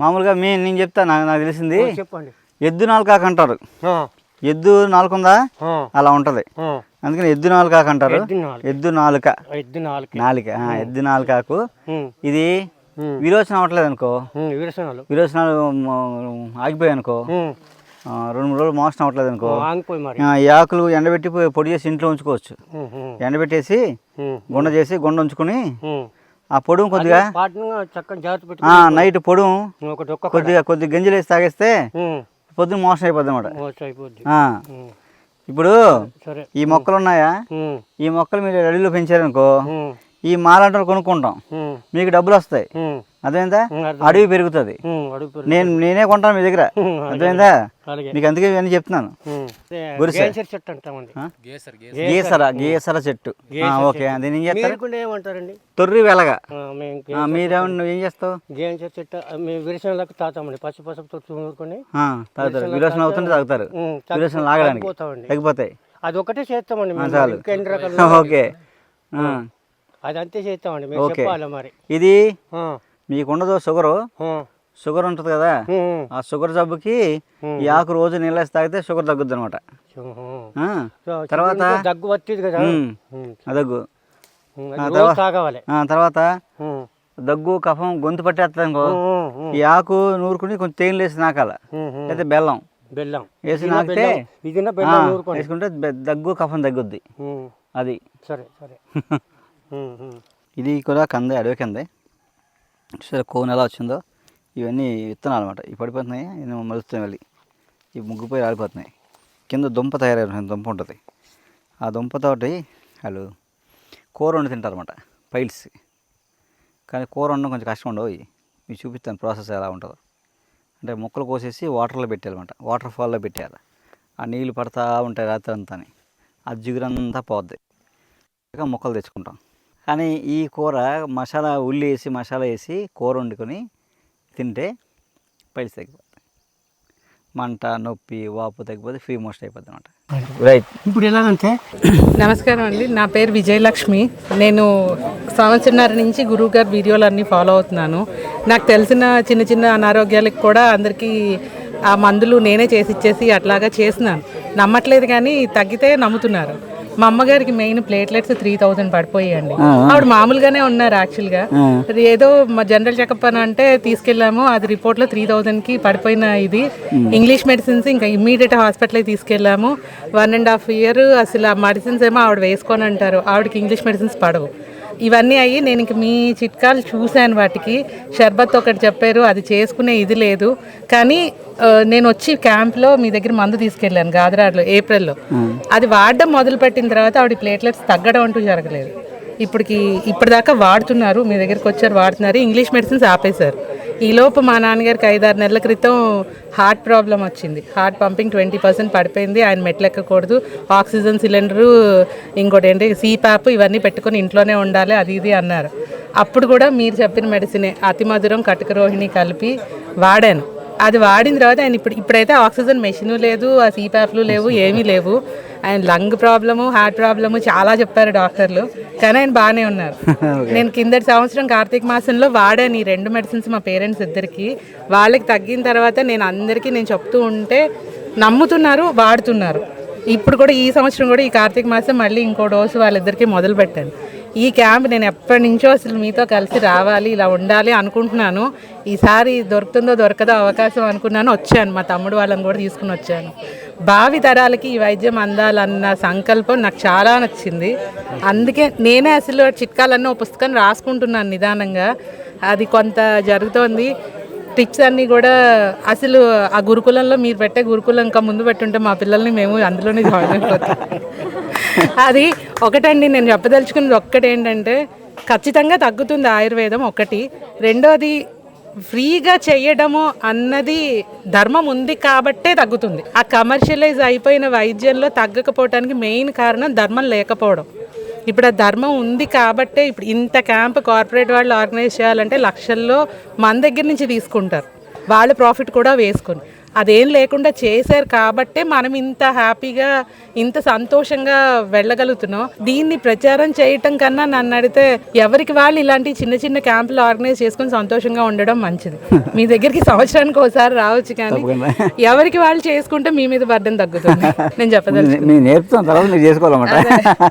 మామూలుగా మీ నేను చెప్తా నాకు నాకు తెలిసింది. చెప్పండి. ఎద్దు నాలుకాకు అంటారు ఎద్దు నాలుకుందా? ఆ, అలా ఉంటది. అందుకని ఎద్దు నాలుకాకు అంటారు ఎద్దు నాలుక. ఎద్దు నాలుక. నాలిక. ఎద్దు నాలుకాకు ఇది. విరోచనం అవ్వట్లేదు అనుకో. విరోచనాలు. మ- ఆగిపోయాయి అనుకో. రెండు మూడు రోజులు మోషన్ అవ్వట్లేదు అనుకో. ఈ ఆకులు ఎండబెట్టి పొడి చేసి ఇంట్లో ఉంచుకోవచ్చు. ఎండబెట్టేసి గుండ చేసి గుండ ఉంచుకుని. ఆ పొడుము కొద్దిగా నైట్ పొడుము కొద్దిగా కొద్దిగా గంజలు వేసి తాగేస్తే అయిపోద్ది అనమాట మోసం అయిపోద్ది ఉమ్, ఇప్పుడు ఈ మొక్కలు ఉన్నాయా? ఈ మొక్కలు మీరు రెడీలో పెంచారనుకో ఈ మాలాంటి కొనుక్కుంటాం. మీకు డబ్బులు వస్తాయి. అదేందా. అడవి పెరుగుతుంది. నేను నేనే కొంటాను మీ దగ్గర. అర్థమైందా? అలాగే మీకు అందుకే ఇవన్నీ చెప్తున్నాను. గేసర్ చెట్టు అంటామండి? గీసర గీసర. చెట్టు. ఆ, ఓకే దీన్ని ఏం చేస్తారు ఏమంటారండి? తొర్రి వెలగ. ఆ, మేము ఆ, మీరేమన్నా నువ్వు ఏం చేస్తావు? గేసర్ చెట్టు మేము విరసనలకు తాతామండి పచ్చి పసుపుతో చూరుకొని ఆ, తాగుతారు. విరోచన అవుతుంటే తాగుతారు. ఉమ్, విరోచన లాగడానికి. తగ్గిపోతాయి. అది ఒకటే చేస్తామండి ఓకే. ఆ. అది అంతే చేస్తామండి. చెప్పాలి మరి? ఇది మీకుండదు షుగరు. షుగర్ ఉంటుంది కదా ఆ షుగర్ జబ్బుకి ఈ ఆకు రోజు నీళ్ళేసి తాగితే షుగర్ తగ్గుద్ది అనమాట తర్వాత దగ్గు వస్తుంది కదా? దగ్గు. తర్వాత దగ్గు కఫం గొంతు పట్టేస్తుంది అనుకో ఈ ఆకు నూరుకుని కొంచెం తేనెలు వేసి నాకాల. అయితే బెల్లం. బెల్లం. వేసి నాకితే వేసుకుంటే దగ్గు కఫం తగ్గుద్ది. అది. సరే సరే. ఇది కూడా కందే అడవి కందే. సరే కోన్ ఎలా వచ్చిందో? ఇవన్నీ విత్తనాలు అనమాట ఇవి పడిపోతున్నాయి ఇవి మలుస్తున్నాయి మళ్ళీ. ఇవి ముగ్గుపోయి రాలిపోతున్నాయి. కింద దుంప తయారైన దుంప ఉంటుంది. ఆ దుంపతోటి వాళ్ళు కూర వండి తింటారు అనమాట పైల్స్. కానీ కూర వండడం కొంచెం కష్టం ఉండవు ఇవి. మీకు చూపిస్తాను ప్రాసెస్ ఎలా ఉంటుందో. అంటే ముక్కలు కోసేసి వాటర్లో పెట్టాలన్నమాట వాటర్ ఫాల్లో పెట్టారు ఆ నీళ్ళు పడతా ఉంటాయి రాత్రి అంతా ఆ జిగురంతా పోద్ది. ఇక ముక్కలు తెచ్చుకుంటాం. కానీ ఈ కూర మసాలా ఉల్లి వేసి మసాలా వేసి కూర వండుకొని తింటే పైల్స్ తగ్గిపోతాయి. మంట నొప్పి వాపు తగ్గిపోతే ఫ్రీ మోస్ట్ అయిపోద్ది అనమాట రైట్ ఇప్పుడు ఎలాగంటే? నమస్కారం అండి. నా పేరు విజయలక్ష్మి. నేను సంవత్సరన్నర నుంచి గురువు గారి వీడియోలన్నీ ఫాలో అవుతున్నాను. నాకు తెలిసిన చిన్న చిన్న అనారోగ్యాలకు కూడా అందరికీ ఆ మందులు నేనే చేసి ఇచ్చేసి అట్లాగా చేస్తున్నాను. నమ్మట్లేదు కానీ తగ్గితే నమ్ముతున్నారు. మా అమ్మగారికి మెయిన్ ప్లేట్లెట్స్ త్రీ థౌజండ్ పడిపోయాయండి. ఆవిడ మామూలుగానే ఉన్నారు యాక్చువల్గా అది ఏదో మా జనరల్ చెకప్ అని అంటే తీసుకెళ్ళాము అది రిపోర్ట్లో త్రీ థౌజండ్కి పడిపోయిన ఇది. ఇంగ్లీష్ మెడిసిన్స్ ఇంకా ఇమ్మీడియట్ హాస్పిటల్కి తీసుకెళ్ళాము. వన్ అండ్ హాఫ్ ఇయర్ అసలు ఆ మెడిసిన్స్ ఏమో ఆవిడ వేసుకొని అంటారు ఆవిడకి ఇంగ్లీష్ మెడిసిన్స్ పడవు. ఇవన్నీ అయ్యి నేను ఇంక మీ చిట్కాలు చూశాను వాటికి. షర్బత్ ఒకటి చెప్పారు అది చేసుకునే ఇది లేదు. కానీ నేను వచ్చి క్యాంప్లో మీ దగ్గర మందు తీసుకెళ్ళాను గాదరాడ్లో ఏప్రిల్లో. అది వాడడం మొదలుపెట్టిన తర్వాత ఆవిడ ప్లేట్లెట్స్ తగ్గడం అంటూ జరగలేదు. ఇప్పటికి ఇప్పటిదాకా వాడుతున్నారు మీ దగ్గరికి వచ్చారు వాడుతున్నారు. ఇంగ్లీష్ మెడిసిన్స్ ఆపేశారు. ఈలోపు మా నాన్నగారికి ఐదారు నెలల క్రితం హార్ట్ ప్రాబ్లం వచ్చింది. హార్ట్ పంపింగ్ ట్వంటీ పర్సెంట్ పడిపోయింది. ఆయన మెట్లెక్కకూడదు. ఆక్సిజన్ సిలిండరు ఇంకోటి ఏంటి సీపాప్ ఇవన్నీ పెట్టుకొని ఇంట్లోనే ఉండాలి అది ఇది అన్నారు. అప్పుడు కూడా మీరు చెప్పిన మెడిసినే అతి మధురం కటక రోహిణి కలిపి వాడాను. అది వాడిన తర్వాత ఆయన ఇప్పుడు ఇప్పుడైతే ఆక్సిజన్ మెషిన్ లేదు ఆ సీపాప్లు లేవు ఏమీ లేవు. ఆయన లంగ్ ప్రాబ్లము హార్ట్ ప్రాబ్లము చాలా చెప్పారు డాక్టర్లు. కానీ ఆయన బాగానే ఉన్నారు. నేను కిందటి సంవత్సరం కార్తీక మాసంలో వాడాను ఈ రెండు మెడిసిన్స్ మా పేరెంట్స్ ఇద్దరికి. వాళ్ళకి తగ్గిన తర్వాత నేను అందరికీ నేను చెప్తూ ఉంటే నమ్ముతున్నారు వాడుతున్నారు. ఇప్పుడు కూడా ఈ సంవత్సరం కూడా ఈ కార్తీక మాసం మళ్ళీ ఇంకో డోసు వాళ్ళిద్దరికి మొదలు పెట్టాను. ఈ క్యాంప్ నేను ఎప్పటి నుంచో అసలు మీతో కలిసి రావాలి ఇలా ఉండాలి అనుకుంటున్నాను. ఈసారి దొరుకుతుందో దొరకదో అవకాశం అనుకున్నాను వచ్చాను. మా తమ్ముడు వాళ్ళని కూడా తీసుకుని వచ్చాను. భావి తరాలకి ఈ వైద్యం అందాలన్న సంకల్పం నాకు చాలా నచ్చింది. అందుకే నేనే అసలు చిట్కాలన్న ఒక పుస్తకం రాసుకుంటున్నాను నిదానంగా. అది కొంత జరుగుతోంది. టిప్స్ అన్నీ కూడా అసలు ఆ గురుకులంలో మీరు పెట్టే గురుకులం ఇంకా ముందు పెట్టుంటే మా పిల్లల్ని మేము అందులోనే జాయిన్ అయిపోతాం. అది ఒకటండి నేను చెప్పదలుచుకున్నది ఒక్కటి ఏంటంటే ఖచ్చితంగా తగ్గుతుంది ఆయుర్వేదం ఒకటి. రెండోది ఫ్రీగా చేయడము అన్నది ధర్మం ఉంది కాబట్టే తగ్గుతుంది. ఆ కమర్షియలైజ్ అయిపోయిన వైద్యంలో తగ్గకపోవటానికి మెయిన్ కారణం ధర్మం లేకపోవడం. ఇప్పుడు ఆ ధర్మం ఉంది కాబట్టే ఇప్పుడు ఇంత క్యాంప్ కార్పొరేట్ వాళ్ళు ఆర్గనైజ్ చేయాలంటే లక్షల్లో మన దగ్గర నుంచి తీసుకుంటారు. వాళ్ళ ప్రాఫిట్ కూడా వేసుకొని. అదేం లేకుండా చేశారు కాబట్టే మనం ఇంత హ్యాపీగా ఇంత సంతోషంగా వెళ్ళగలుగుతున్నాం. దీన్ని ప్రచారం చేయటం కన్నా నన్ను అడిగితే ఎవరికి వాళ్ళు ఇలాంటి చిన్న చిన్న క్యాంపులు ఆర్గనైజ్ చేసుకుని సంతోషంగా ఉండడం మంచిది. మీ దగ్గరికి సంవత్సరానికి ఒకసారి రావచ్చు కానీ. ఎవరికి వాళ్ళు చేసుకుంటే మీ మీద బర్డెన్ తగ్గుతుంది. నేను చెప్పదలుచుకున్నాను తర్వాత మీరు చేసుకోవాలన్నమాట.